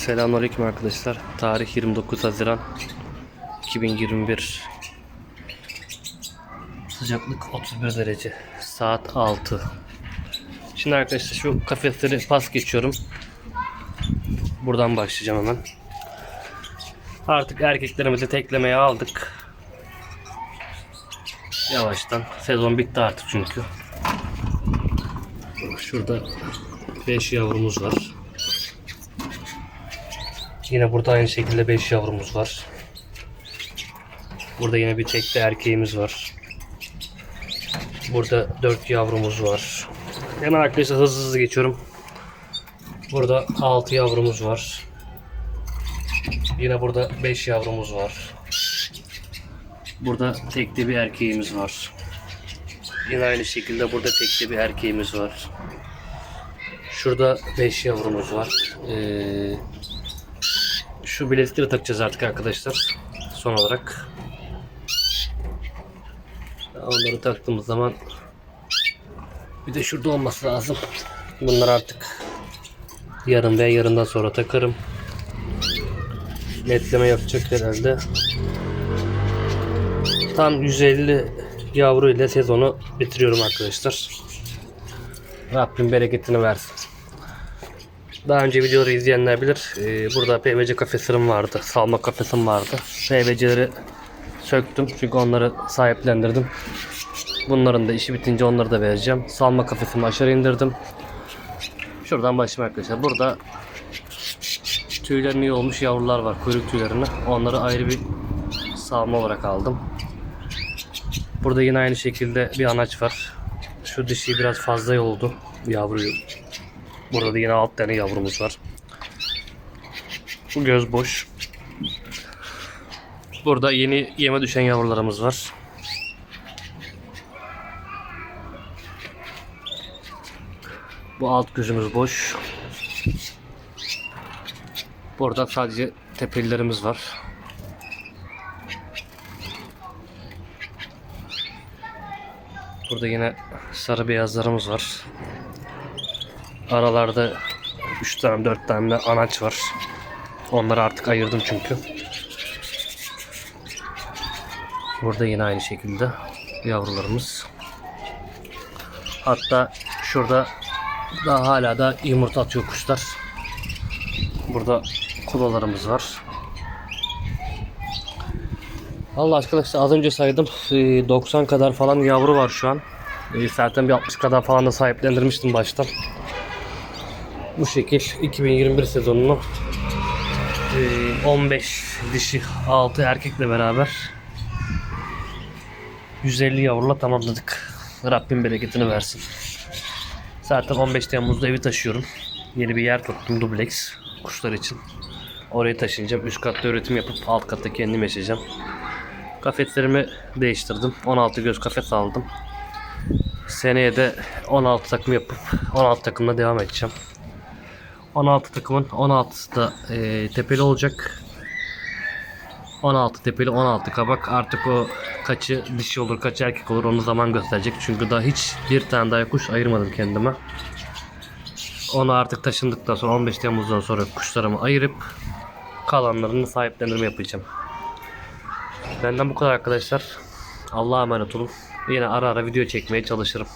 Selamünaleyküm arkadaşlar. Tarih 29 Haziran 2021. Sıcaklık 31 derece. Saat 6. Şimdi arkadaşlar şu kafesleri pas geçiyorum. Buradan başlayacağım hemen. Artık erkeklerimizi teklemeye aldık. Yavaştan. Sezon bitti artık çünkü. Şurada 5 yavrumuz var. Yine burada aynı şekilde 5 yavrumuz var. Burada yine bir tekli erkeğimiz var. Burada 4 yavrumuz var. Hemen arkadaşlar hızlı hızlı geçiyorum. Burada 6 yavrumuz var. Yine burada 5 yavrumuz var. Burada tekli bir erkeğimiz var. Yine aynı şekilde burada tekli bir erkeğimiz var. Şurada 5 yavrumuz var. Ee, şu bilezikleri takacağız artık arkadaşlar. Son olarak. Onları taktığımız zaman bir de şurada olması lazım. Bunları artık yarın veya yarından sonra takarım. Netleme yapacak herhalde. Tam 150 yavru ile sezonu bitiriyorum arkadaşlar. Rabbim bereketini versin. Daha önce videoları izleyenler bilir. Ee, burada PVC kafeslerim vardı. Salma kafesim vardı. PVC'leri söktüm çünkü onları sahiplendirdim. Bunların da işi bitince onları da vereceğim. Salma kafesimi aşağı indirdim. Şuradan başlayayım arkadaşlar. Burada tüylerini olmuş yavrular var. Kuyruk tüylerini. Onları ayrı bir salma olarak aldım. Burada yine aynı şekilde bir anaç var. Şu dişi biraz fazla yoldu. Yavruyu Burada da yine alt tane yavrumuz var. Bu göz boş. Burada yeni yeme düşen yavrularımız var. Bu alt gözümüz boş. Burada sadece tepelilerimiz var. Burada yine sarı beyazlarımız var. Aralarda 3 tane 4 tane anaç var. Onları artık ayırdım çünkü. Burada yine aynı şekilde yavrularımız. Hatta şurada daha hala da yumurta atıyor kuşlar. Burada kulalarımız var. Allah arkadaşlar az önce saydım Ee, 90 kadar falan yavru var şu an. Ee, Zaten bir 60 kadar falan da sahiplendirmiştim baştan. Bu şekil 2021 sezonunu e, 15 dişi 6 erkekle beraber 150 yavrula tamamladık. Rabbim bereketini versin. Zaten 15 Temmuz'da evi taşıyorum. Yeni bir yer tuttum dubleks kuşlar için. Orayı taşınacağım. Üst katta üretim yapıp alt katta kendim yaşayacağım. Kafetlerimi değiştirdim. 16 göz kafet aldım. Seneye de 16 takım yapıp 16 takımla devam edeceğim. 16 takımın 16'sı da e, tepeli olacak. 16 tepeli 16 kabak artık o kaçı dişi olur kaçı erkek olur onu zaman gösterecek. Çünkü daha hiç bir tane daha kuş ayırmadım kendime. Onu artık taşındıktan sonra 15 Temmuz'dan sonra kuşlarımı ayırıp kalanlarını sahiplendirme yapacağım. Benden bu kadar arkadaşlar. Allah'a emanet olun. Yine ara ara video çekmeye çalışırım.